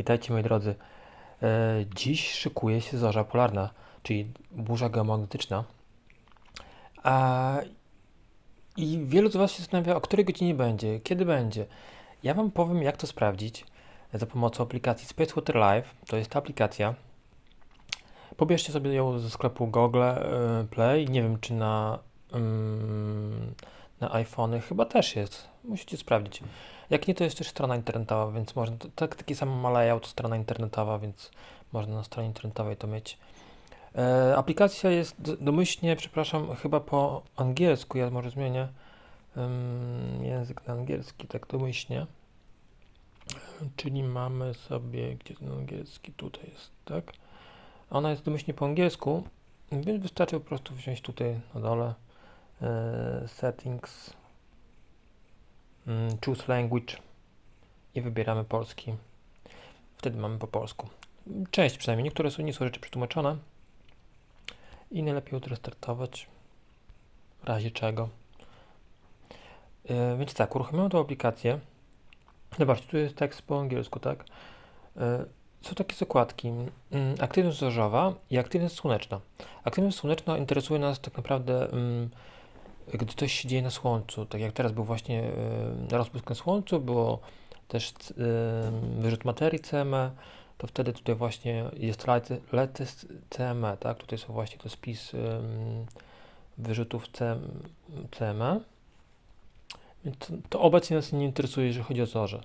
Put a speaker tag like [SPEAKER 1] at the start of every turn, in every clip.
[SPEAKER 1] Witajcie moi drodzy. E, dziś szykuje się zorza polarna, czyli burza geomagnetyczna. A, I wielu z Was się zastanawia, o której godzinie będzie, kiedy będzie. Ja Wam powiem, jak to sprawdzić za pomocą aplikacji Spacewater Live. To jest ta aplikacja. Pobierzcie sobie ją ze sklepu Google e, Play. Nie wiem, czy na, mm, na iPhony chyba też jest. Musicie sprawdzić. Jak nie, to jest też strona internetowa, więc można, tak, taki sam ma layout, strona internetowa, więc można na stronie internetowej to mieć. E, aplikacja jest domyślnie, przepraszam, chyba po angielsku, ja może zmienię ym, język na angielski, tak domyślnie. Czyli mamy sobie, gdzie ten angielski, tutaj jest, tak? Ona jest domyślnie po angielsku, więc wystarczy po prostu wziąć tutaj na dole settings, mm, choose language i wybieramy polski. Wtedy mamy po polsku. Część przynajmniej, niektóre są, nie są rzeczy przetłumaczone. I najlepiej jutro startować, w razie czego. Yy, więc tak, uruchomiłem tą aplikację. Zobaczcie, tu jest tekst po angielsku, tak? Yy, są takie zakładki. Yy, aktywność zorzowa i aktywność słoneczna. Aktywność słoneczna interesuje nas tak naprawdę, ym, gdy coś się dzieje na słońcu. Tak jak teraz był właśnie yy, rozbłysk na słońcu, było też yy, wyrzut materii CME, to wtedy tutaj właśnie jest latest CME, tak? Tutaj są właśnie to spis ym, wyrzutów CM, CME. Więc to, to obecnie nas nie interesuje, jeżeli chodzi o zorze.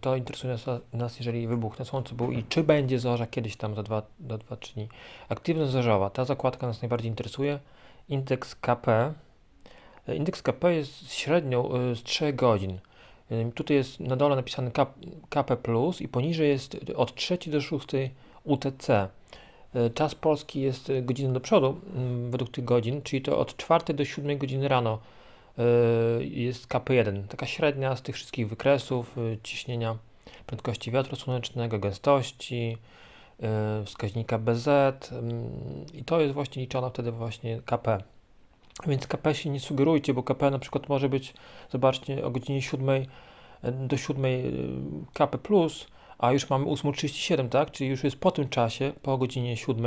[SPEAKER 1] To interesuje nas, nas, jeżeli wybuch na słońcu był i czy będzie zorza kiedyś tam za 2 do 2 dni. Aktywność zorzowa, ta zakładka nas najbardziej interesuje. Indeks KP. Indeks KP jest średnią yy, z 3 godzin. Yy, Tutaj jest na dole napisany KP i poniżej jest od 3 do 6 UTC. Yy, Czas polski jest godzinę do przodu według tych godzin, czyli to od 4 do 7 godziny rano jest KP1. Taka średnia z tych wszystkich wykresów, ciśnienia, prędkości wiatru słonecznego, gęstości, wskaźnika BZ yy, i to jest właśnie liczone wtedy właśnie KP. Więc KP się nie sugerujcie, bo KP na przykład może być, zobaczcie, o godzinie 7 y, do 7 y, KP a już mamy 8.37, tak? Czyli już jest po tym czasie, po godzinie 7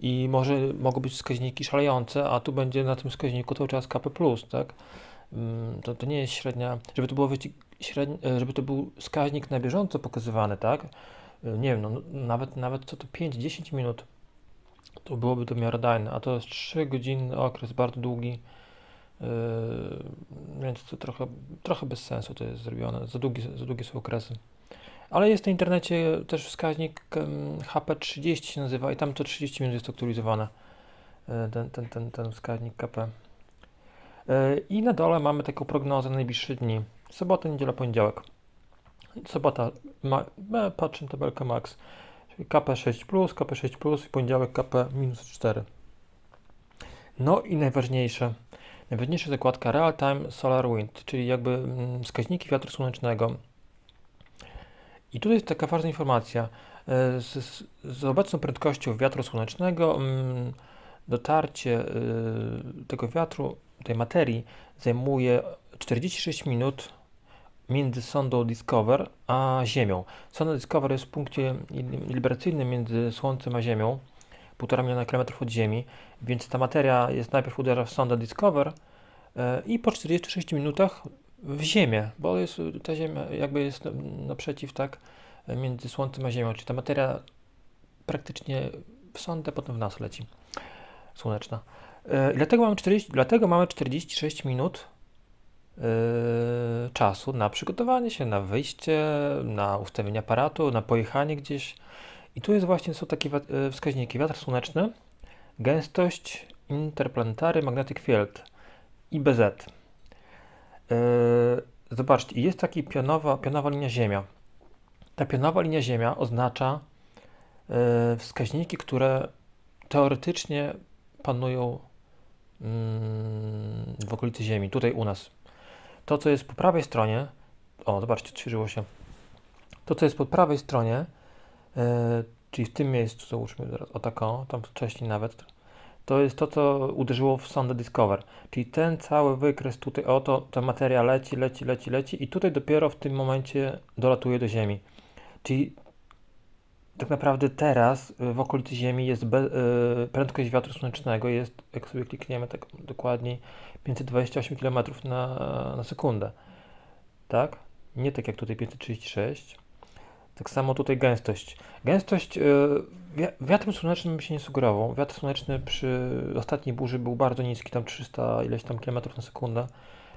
[SPEAKER 1] i może mogą być wskaźniki szalejące, a tu będzie na tym wskaźniku cały czas KP tak? Ym, To, to nie jest średnia, żeby to było e, żeby to był wskaźnik na bieżąco pokazywany, tak? Y, Nie wiem, no, nawet, nawet co to 5-10 minut to byłoby to miarodajne, a to jest 3 godzinny okres, bardzo długi, yy, więc to trochę, trochę bez sensu to jest zrobione, za długie, za długie są okresy. Ale jest na internecie też wskaźnik em, HP30 się nazywa i tam co 30 minut jest aktualizowane, yy, ten, ten, ten, ten wskaźnik KP. I na dole mamy taką prognozę na najbliższe dni. Sobota, niedziela, poniedziałek. Sobota, ma, e, patrzę tabelkę max. KP6+, KP6+, i poniedziałek KP minus 4. No i najważniejsze, najważniejsza zakładka Real Time Solar Wind, czyli jakby mm, wskaźniki wiatru słonecznego. I tutaj jest taka ważna informacja. E, Z, z, obecną prędkością wiatru słonecznego mm, dotarcie y, tego wiatru, tej materii zajmuje 46 minut między sondą Discover a Ziemią. Sonda Discover jest w punkcie li- liberacyjnym między Słońcem a Ziemią, 1,5 miliona kilometrów od Ziemi, więc ta materia jest najpierw uderza w sondę Discover e, i po 46 minutach w Ziemię, bo jest, ta Ziemia jakby jest naprzeciw, tak, między Słońcem a Ziemią, czyli ta materia praktycznie w sondę, potem w nas leci słoneczna. E, Dlatego mamy 40, dlatego mamy 46 minut czasu na przygotowanie się, na wyjście, na ustawienie aparatu, na pojechanie gdzieś. I tu jest właśnie, są takie yy, wskaźniki. Wiatr słoneczny, gęstość, interplanetary, magnetic field i BZ. Yy, zobaczcie, jest taka pionowa, pionowa linia Ziemia. Ta pionowa linia Ziemia oznacza wskaźniki, które teoretycznie panują mm, w okolicy Ziemi, tutaj u nas. To, co jest po prawej stronie, o, zobaczcie, odświeżyło się. To, co jest po prawej stronie, e, czyli w tym miejscu, załóżmy zaraz, o taką, tam wcześniej nawet, to jest to, co uderzyło w sondę Discover. Czyli ten cały wykres tutaj, oto ta materia leci, leci, leci, leci i tutaj dopiero w tym momencie dolatuje do Ziemi. Czyli tak naprawdę teraz y, w okolicy Ziemi jest be, y, prędkość wiatru słonecznego jest, jak sobie klikniemy tak dokładniej, 528 km na, na sekundę. Tak? Nie tak jak tutaj 536. Tak samo tutaj gęstość. Gęstość y, wi- wiatrem słonecznym się nie sugerował. Wiatr słoneczny przy ostatniej burzy był bardzo niski, tam 300 ileś tam kilometrów na sekundę.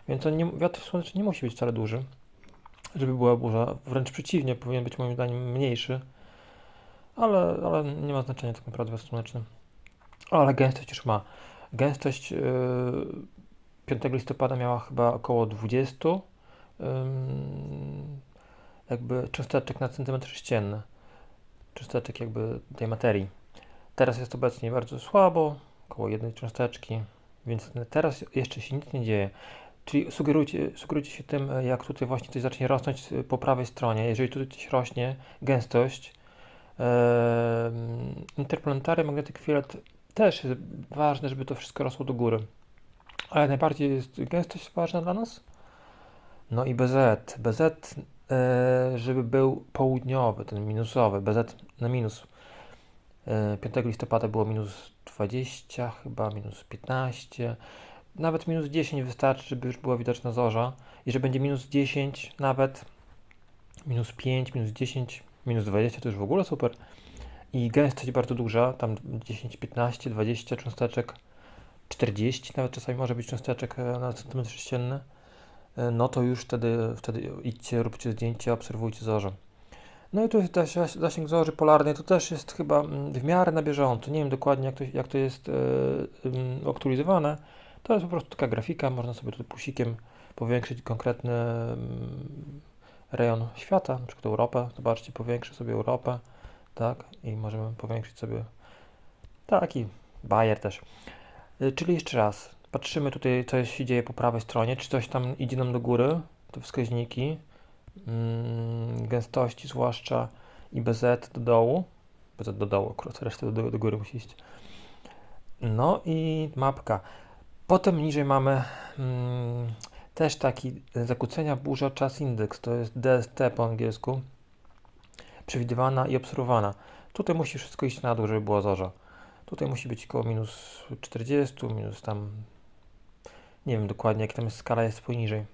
[SPEAKER 1] Więc on nie, wiatr słoneczny nie musi być wcale duży, żeby była burza. Wręcz przeciwnie, powinien być moim zdaniem mniejszy. Ale, ale nie ma znaczenia tak naprawdę wiatr słoneczny. Ale gęstość już ma. Gęstość yy, 5 listopada miała chyba około 20 ym, jakby cząsteczek na centymetr sześcienny. Cząsteczek jakby tej materii. Teraz jest obecnie bardzo słabo, około jednej cząsteczki, więc teraz jeszcze się nic nie dzieje. Czyli sugerujcie, sugerujcie się tym, jak tutaj właśnie coś zacznie rosnąć po prawej stronie. Jeżeli tutaj coś rośnie, gęstość, Ehm, Interplanetary Magnetic Field też jest ważne, żeby to wszystko rosło do góry. Ale najbardziej jest gęstość ważna dla nas. No i BZ. BZ, e, żeby był południowy, ten minusowy. BZ na minus. E, 5 listopada było minus 20, chyba minus 15. Nawet minus 10 wystarczy, żeby już była widoczna zorza. Jeżeli będzie minus 10, nawet minus 5, minus 10, minus 20 to już w ogóle super. I gęstość bardzo duża, tam 10, 15, 20 cząsteczek, 40 nawet czasami może być cząsteczek e, na centymetr sześcienny. E, No to już wtedy, wtedy idźcie, róbcie zdjęcia, obserwujcie zorze. No i tu jest zasi- zasięg zorzy polarnej, to też jest chyba mm, w miarę na bieżąco. Nie wiem dokładnie jak to, jak to jest ym, aktualizowane. To jest po prostu taka grafika, można sobie tu plusikiem powiększyć konkretny mm, rejon świata, na przykład Europę. Zobaczcie, powiększę sobie Europę, tak, i możemy powiększyć sobie taki bajer też. Y, Czyli jeszcze raz, patrzymy tutaj, co się dzieje po prawej stronie, czy coś tam idzie nam do góry, te wskaźniki, mm, gęstości zwłaszcza i BZ do dołu, BZ do dołu, akurat resztę do, do góry musi iść. No i mapka. Potem niżej mamy mm, też taki zakłócenia burza czas indeks, to jest DST po angielsku, przewidywana i obserwowana. Tutaj musi wszystko iść na dół, żeby była zorza. Tutaj musi być około minus 40, minus tam, nie wiem dokładnie jak tam jest skala jest poniżej.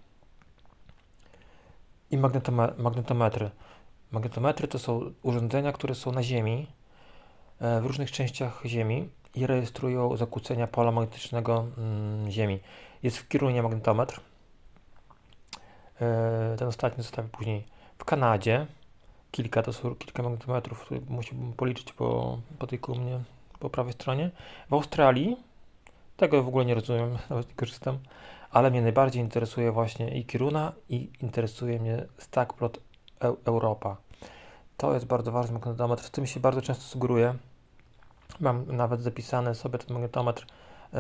[SPEAKER 1] I magnetome magnetometry. Magnetometry to są urządzenia, które są na Ziemi, e, w różnych częściach Ziemi i rejestrują zakłócenia pola magnetycznego mm, Ziemi. Jest w Kirunie magnetometr. E, Ten ostatni zostawię później. W Kanadzie kilka, to są kilka magnetometrów, musimy policzyć po, po tej kolumnie po prawej stronie. W Australii, tego w ogóle nie rozumiem, nawet nie korzystam, ale mnie najbardziej interesuje właśnie i Kiruna i interesuje mnie Stackplot Eu- Europa. To jest bardzo ważny magnetometr, z tym się bardzo często sugeruję. Mam nawet zapisany sobie ten magnetometr e,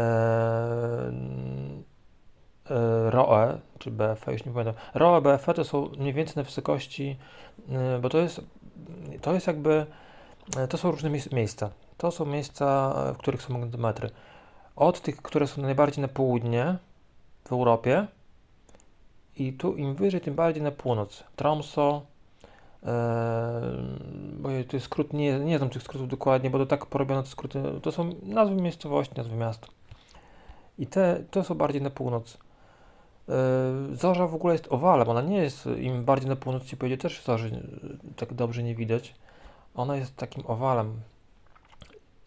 [SPEAKER 1] e, ROE, czy BFE, już nie pamiętam. ROE, BFE to są mniej więcej na wysokości, e, bo to jest, to jest jakby, to są różne miejsc- miejsca. To są miejsca, e, w których są magnetometry. Od tych, które są najbardziej na południe w Europie i tu im wyżej, tym bardziej na północ. Tromso, e, bo ja tu skrót, nie, nie znam tych skrótów dokładnie, bo to tak porobiono te skróty, to są nazwy miejscowości, nazwy miast. I te, to są bardziej na północ. E, Zorza w ogóle jest owalem, ona nie jest, im bardziej na północ ci pojedzie, też zorzy e, tak dobrze nie widać. Ona jest takim owalem.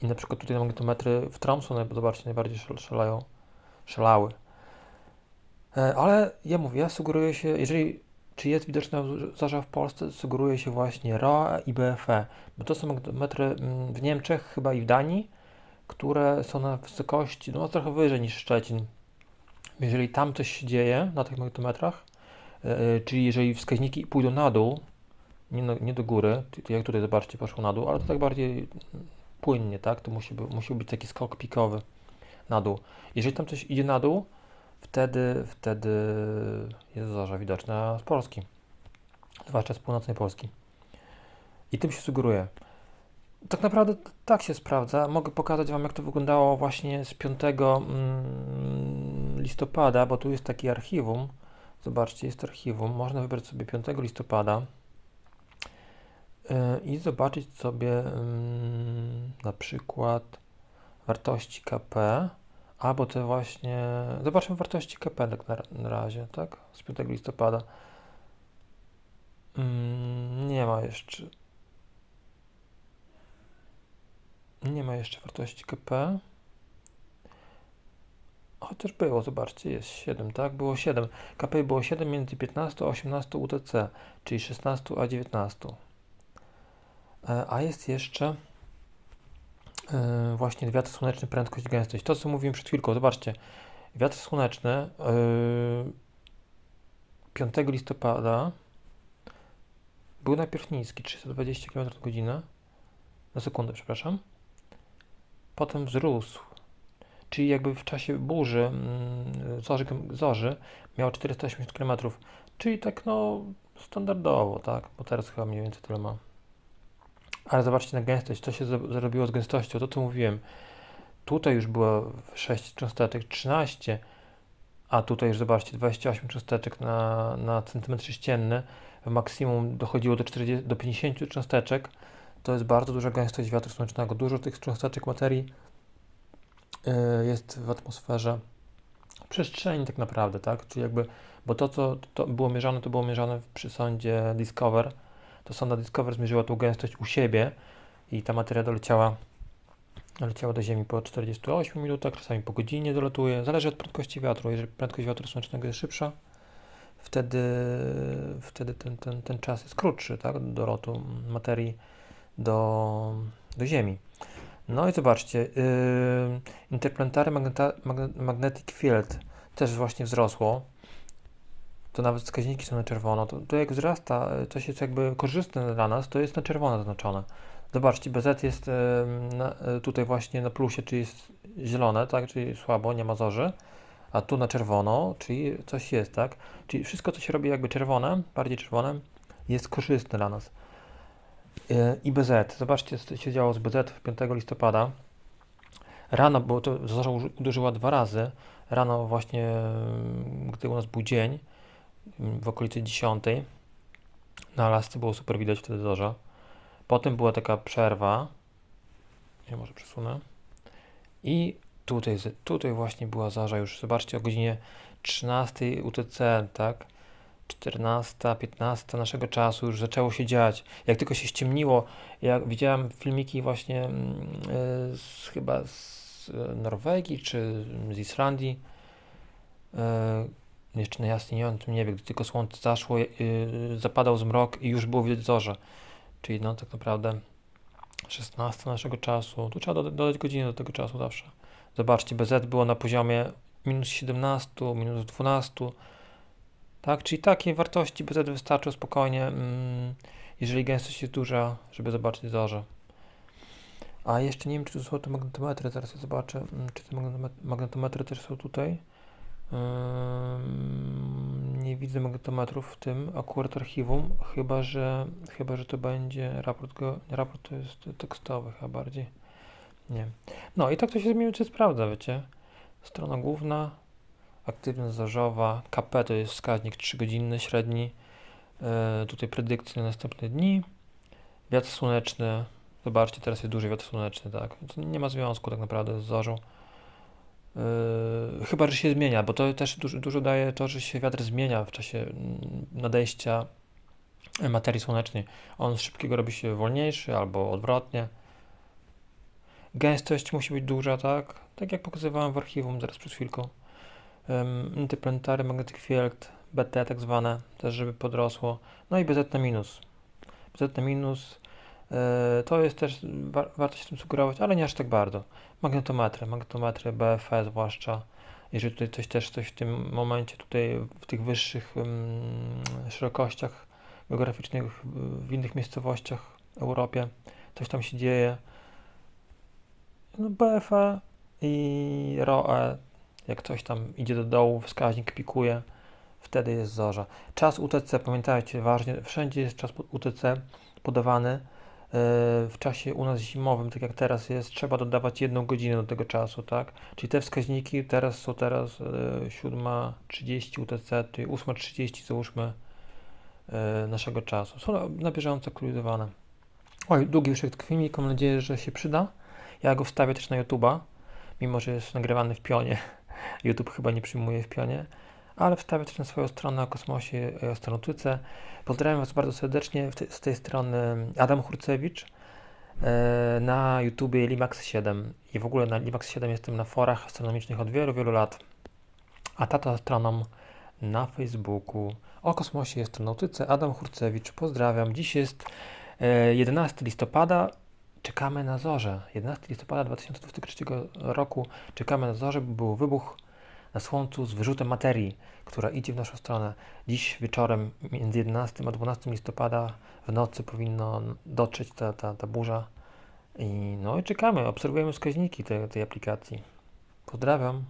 [SPEAKER 1] I na przykład tutaj magnetometry w Tromsø, naj- zobaczcie, najbardziej szal- szalają, szalały. E, Ale ja mówię, ja sugeruję się, jeżeli czy jest widoczna z- zorza w Polsce, sugeruje się właśnie ROE i BFE, bo to są magnetometry w Niemczech, chyba i w Danii, które są na wysokości, no trochę wyżej niż Szczecin. Jeżeli tam coś się dzieje na tych magnetometrach, e, e, czyli jeżeli wskaźniki pójdą na dół, nie, na, nie do góry, jak tutaj zobaczcie, poszło na dół, ale to tak bardziej płynnie, tak? To musi, musi być taki skok pikowy na dół. Jeżeli tam coś idzie na dół, wtedy, wtedy jest zorza widoczna z Polski, zwłaszcza z północnej Polski. I tym się sugeruje. Tak naprawdę tak się sprawdza. Mogę pokazać Wam, jak to wyglądało właśnie z 5 mm, listopada, bo tu jest taki archiwum. Zobaczcie, jest archiwum. Można wybrać sobie 5 listopada. E, i zobaczyć sobie mm, na przykład wartości KP, albo te właśnie, zobaczmy wartości KP tak na, na razie, tak, z 5 listopada. Mm, nie ma jeszcze, nie ma jeszcze wartości KP. Chociaż było, zobaczcie, jest 7, tak? Było 7. KPI było 7 między 15 a 18 UTC, czyli 16 a 19. E, A jest jeszcze e, właśnie wiatr słoneczny, prędkość, gęstość. To, co mówiłem przed chwilką, zobaczcie. Wiatr słoneczny e, 5 listopada był najpierw niski, 320 km godzinę, na sekundę, przepraszam. Potem wzrósł czyli jakby w czasie burzy, mm, zorzy, zorzy miał 480 km, czyli tak no standardowo, tak, bo teraz chyba mniej więcej tyle ma. Ale zobaczcie na gęstość, co się zrobiło z gęstością, to co mówiłem. Tutaj już było 6 cząsteczek, 13, a tutaj już zobaczcie 28 cząsteczek na, na centymetr sześcienny. W maksimum dochodziło do, 40, do 50 cząsteczek. To jest bardzo duża gęstość wiatru słonecznego. Dużo tych cząsteczek materii Y, jest w atmosferze przestrzeni tak naprawdę, tak? Czyli jakby, bo to, co to było mierzone, to było mierzone przy sondzie Discover. To sonda Discover zmierzyła tą gęstość u siebie i ta materia doleciała, doleciała do Ziemi po 48 minutach, czasami po godzinie dolatuje. Zależy od prędkości wiatru. Jeżeli prędkość wiatru słonecznego jest szybsza, wtedy, wtedy ten, ten, ten czas jest krótszy, tak? Do lotu materii do, do Ziemi. No i zobaczcie, yy, interplanetary magnetic field też właśnie wzrosło. To nawet wskaźniki są na czerwono. To, to jak wzrasta, to jest jakby korzystne dla nas, to jest na czerwono zaznaczone. Zobaczcie, BZ jest yy, na, tutaj właśnie na plusie, czyli jest zielone, tak, czyli słabo, nie ma zorzy, a tu na czerwono, czyli coś jest, tak. Czyli wszystko, co się robi jakby czerwone, bardziej czerwone, jest korzystne dla nas. E, i BZ. Zobaczcie, co się działo z BZ w 5 listopada. Rano, bo to zorza uderzyła dwa razy. Rano właśnie, gdy u nas był dzień, w okolicy 10. Na Alasce było super widać wtedy zorza. Potem była taka przerwa. Ja może przesunę. I tutaj, tutaj właśnie była zorza już. Zobaczcie o godzinie 13 UTC, tak? 14, 15 naszego czasu już zaczęło się dziać. Jak tylko się ściemniło, jak widziałem filmiki właśnie mm, e, z, chyba z Norwegii czy z Islandii, e, jeszcze na jasniejącym niebie, gdy tylko słońce zaszło, e, zapadał zmrok i już było widać zorze. Czyli no tak naprawdę 16 naszego czasu. Tu trzeba dodać godzinę do tego czasu zawsze. Zobaczcie, BZ było na poziomie minus 17, minus 12, tak, czyli takie wartości BZ wystarczą spokojnie, mm, jeżeli gęstość jest duża, żeby zobaczyć zorze. A jeszcze nie wiem, czy tu są te magnetometry, zaraz ja zobaczę, mm, czy te magnetometry też są tutaj. Nie widzę magnetometrów w tym akurat archiwum, chyba że, chyba, że to będzie raport, go, raport to jest tekstowy chyba bardziej. Nie. No i tak to się mniej sprawdza, wiecie. Strona główna, aktywność zorzowa, KP to jest wskaźnik 3-godzinny średni, e, tutaj predykcje na następne dni, wiatr słoneczny, zobaczcie teraz jest duży wiatr słoneczny, tak, nie ma związku tak naprawdę z zorzą, e, chyba, że się zmienia, bo to też dużo, dużo daje to, że się wiatr zmienia w czasie mm, nadejścia materii słonecznej, on z szybkiego robi się wolniejszy albo odwrotnie, gęstość musi być duża, tak, tak jak pokazywałem w archiwum zaraz przed chwilką, um, magnetic field, BT tak zwane, też żeby podrosło, no i BZ na minus. BZ na minus, to jest też, wa warto się tym sugerować, ale nie aż tak bardzo. Magnetometry, magnetometry BFE zwłaszcza, jeżeli tutaj coś też coś w tym momencie, tutaj w tych wyższych um, szerokościach geograficznych, w innych miejscowościach w Europie, coś tam się dzieje. No BFE i ROE jak coś tam idzie do dołu, wskaźnik pikuje, wtedy jest zorza. Czas UTC, pamiętajcie, ważnie, wszędzie jest czas UTC podawany. E, w czasie u nas zimowym, tak jak teraz jest, trzeba dodawać jedną godzinę do tego czasu, tak? Czyli te wskaźniki teraz są teraz 7.30 e, UTC, czyli 8.30 załóżmy e, naszego czasu. Są na bieżąco aktualizowane. Oj, długi jest filmik, mam nadzieję, że się przyda. Ja go wstawię też na YouTube'a, mimo że jest nagrywany w pionie. YouTube chyba nie przyjmuje w pionie, ale wstawię też na swoją stronę o kosmosie i astronautyce. Pozdrawiam Was bardzo serdecznie z tej strony Adam Hurcewicz. E, Na YouTubie Limax 7 i w ogóle na Limax 7 jestem na forach astronomicznych od wielu, wielu lat. A tata astronom na Facebooku o kosmosie i astronautyce Adam Hurcewicz. Pozdrawiam. Dziś jest e, 11 listopada. Czekamy na zorze. 11 listopada 2023 roku czekamy na zorze, bo był wybuch na Słońcu z wyrzutem materii, która idzie w naszą stronę. Dziś wieczorem między 11 a 12 listopada w nocy powinno dotrzeć ta, ta, ta burza. I no i czekamy, obserwujemy wskaźniki tej, tej aplikacji. Pozdrawiam.